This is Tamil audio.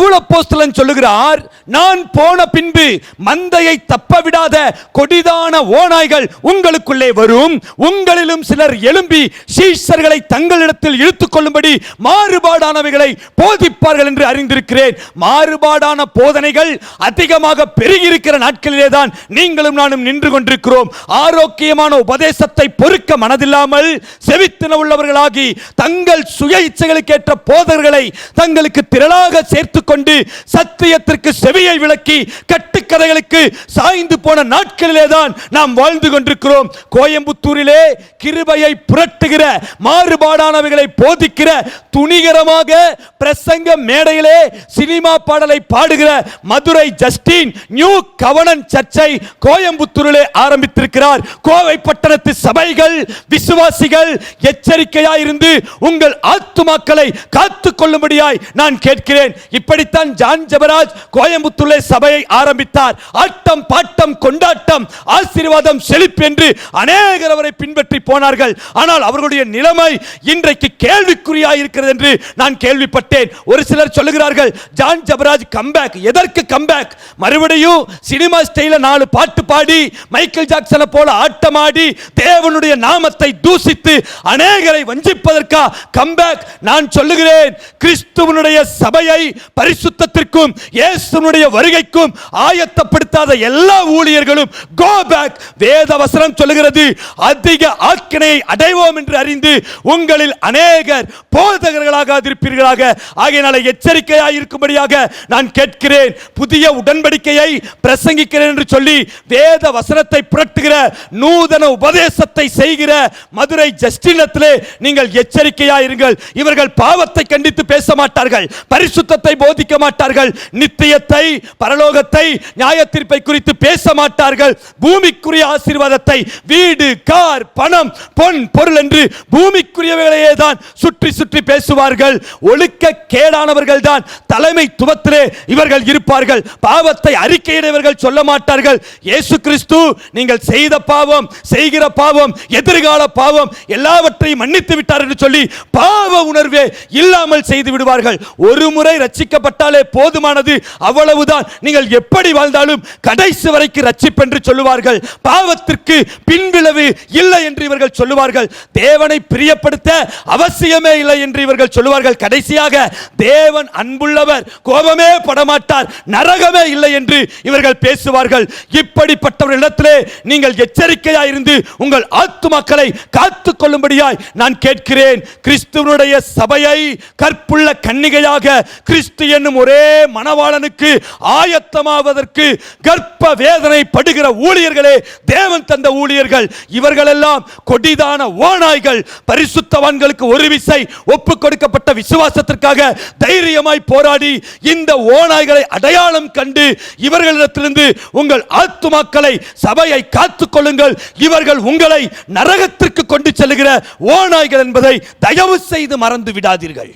பவுலப்போஸ்தலன் சொல்லுகிறார் நான் போன பின்பு மந்தையை தப்ப விடாத கொடிதான ஓநாய்கள் உங்களுக்குள்ளே வரும். உங்களிலும் சிலர் எழும்பி சீஷர்களை தங்களிடத்தில் இழுத்துக் கொள்ளும்படி மாறுபாடானவைகளை போதிப்பார்கள் என்று அறிந்திருக்கிறேன். மாறுபாடான போதனைகள் அதிகமாக பெருகியிருக்கிற நாட்களிலே தான் நீங்களும் நானும் நின்று கொண்டிருக்கிறோம். ஆரோக்கியமான உபதேசத்தை பொறுக்க மனதில்லாமல் செவித்தின உள்ளவர்களாகி தங்கள் சுய இச்சைகளுக்கேற்ற போதர்களை தங்களுக்கு திரளாக சேர்த்து கொண்டு சத்தியத்திற்கு செவியை விளக்கி கட்டுக்கதைகளுக்கு சாய்ந்து போன நாட்களிலே தான் நாம் வாழ்ந்து கொண்டிருக்கிறோம். கோயம்புத்தூரிலே கிருபையை புரட்டுகிற மாறுபாடானவைகளை போதிக்கிற துணிகரமாக பிரசங்க மேடையிலே சினிமா பாடலை பாடுகிற மதுரை ஜஸ்டின் நியூ கவனன் சர்ச்சை கோயம்புத்தூரிலே ஆரம்பித்திருக்கிறார். கோவை பட்டணத்து சபைகள் விசுவாசிகள் எச்சரிக்கையாயிருந்து உங்கள் ஆத்துமாக்களை காத்துக் கொள்ளும்படியாய் நான் கேட்கிறேன். இப்ப இப்படித்தான் ஜான் ஜபராஜ் கோயம்புத்தூரிலே சபையை ஆரம்பித்தார். ஆட்டம் பாட்டம் கொண்டாட்டம் ஆசீர்வாதம் செழிப்பு என்று அநேகர் அவரை பின்பற்றி போனார்கள். ஆனால் அவர்களுடைய நிலைமை இன்றைக்கு கேள்விக்குறியாய் இருக்கிறது என்று நான் கேள்விப்பட்டேன். ஒரு சிலர் சொல்லுகிறார்கள் ஜான் ஜபராஜ் கம்பேக் எதற்கு கம்பேக் மறுபடியும் சினிமா ஸ்டைல நாலு பாட்டு பாடி மைக்கேல் ஜாக்சனை போல ஆட்டமாடி தேவனுடைய நாமத்தை தூசித்து அநேகரை வஞ்சிப்பதற்கா கம்பேக் நான் சொல்லுகிறேன் கிறிஸ்துவனுடைய சபையை பரிசுத்தத்திற்கும் இயேசுனுடைய வருகைக்கும் ஆயத்தப்படுத்தாத எல்லா ஊழியர்களும் கோ பேக் வேத வசனம் சொல்லுகிறது. அதிக ஆக்கினையை அடைவோம் என்று அறிந்து உங்களில் அநேகர் போதகர்களாக இருப்பீர்களாக. ஆகையினால எச்சரிக்கையாக இருக்கும்படியாக நான் கேட்கிறேன். புதிய உடன்படிக்கையை பிரசங்கிக்கிறேன் என்று சொல்லி வேத வசனத்தை புரட்டுகிற நூதன உபதேசத்தை செய்கிற மதுரை ஜஸ்டினத்திலே நீங்கள் எச்சரிக்கையாக இருங்கள் இவர்கள் பாவத்தை கண்டித்து பேச மாட்டார்கள். பரிசுத்தத்தை போதிக்க மாட்டார்கள். நித்தியத்தை பரலோகத்தை நியாய தீர்ப்பை குறித்து பேச மாட்டார்கள். பூமிக்குரிய ஆசீர்வாதத்தை வீடு கார் பணம் பொன் பொருள் என்று பூமிக்குரியவைகளையே தான் சுற்றி சுற்றி பேசுவார்கள். ஒழுக்க கேடானவர்கள் தான் தலைமைத்துவத்திலே இவர்கள் இருப்பார்கள். பாவத்தை அறிக்கையிடவர்கள் சொல்ல மாட்டார்கள். இயேசு கிறிஸ்து நீங்கள் செய்த பாவம் செய்கிற பாவம் எதிர்கால பாவம் எல்லாவற்றையும் மன்னித்து விட்டார் என்று சொல்லி பாவ உணர்வே இல்லாமல் செய்து விடுவார்கள். ஒரு முறை ரட்சிக்கப்பட்டாலே போதுமானது. அவ்வளவுதான். நீங்கள் எப்படி வாழ்ந்தாலும் கடைசி வரைக்கும் ரட்சிப்பென்று சொல்லுவார்கள். பாவத்திற்கு பின்விளைவு இல்லை என்று இவர்கள் சொல்லுவார்கள். தேவனை பிரியப்படுத்த அவசியமே இல்லை என்று இவர்கள் சொல்லுவார்கள். கடைசியாக தேவன் அன்புள்ளவர் கோபமே படமாட்டார் நரகமே இல்லை என்று இவர்கள் பேசுவார்கள். இப்படிப்பட்டவர்களிடத்திலே நீங்கள் எச்சரிக்கையாய் இருந்து உங்கள் ஆத்துமாக்களை காத்துக் கொள்ளும்படியாய் நான் கேட்கிறேன். கிறிஸ்துவனுடைய சபையை கற்புள்ள கன்னிகையாக கிறிஸ்து என்னும் ஒரே மணவாளனுக்கு ஆயத்தமாவதற்கு கர்ப்ப வேதனை படுகிற ஊழியர்களே தேவன் தந்த ஊழியர்கள். இவர்களெல்லாம் கொடிதான ஓநாய்கள். பரிசுத்தவான்களுக்கு ஒரு விசை ஒப்பு கொடுக்கப்பட்ட விசுவாசத்திற்காக தைரியமாய் போராடி இந்த ஓநாய்களை அடையாளம் கண்டு இவர்களிடத்திலிருந்து உங்கள் ஆத்துமாக்களை சபையை காத்துக்கொள்ளுங்கள் இவர்கள் உங்களை நரகத்திற்கு கொண்டு செல்லுகிற ஓநாய்கள் என்பதை தயவு செய்து மறந்து விடாதீர்கள்.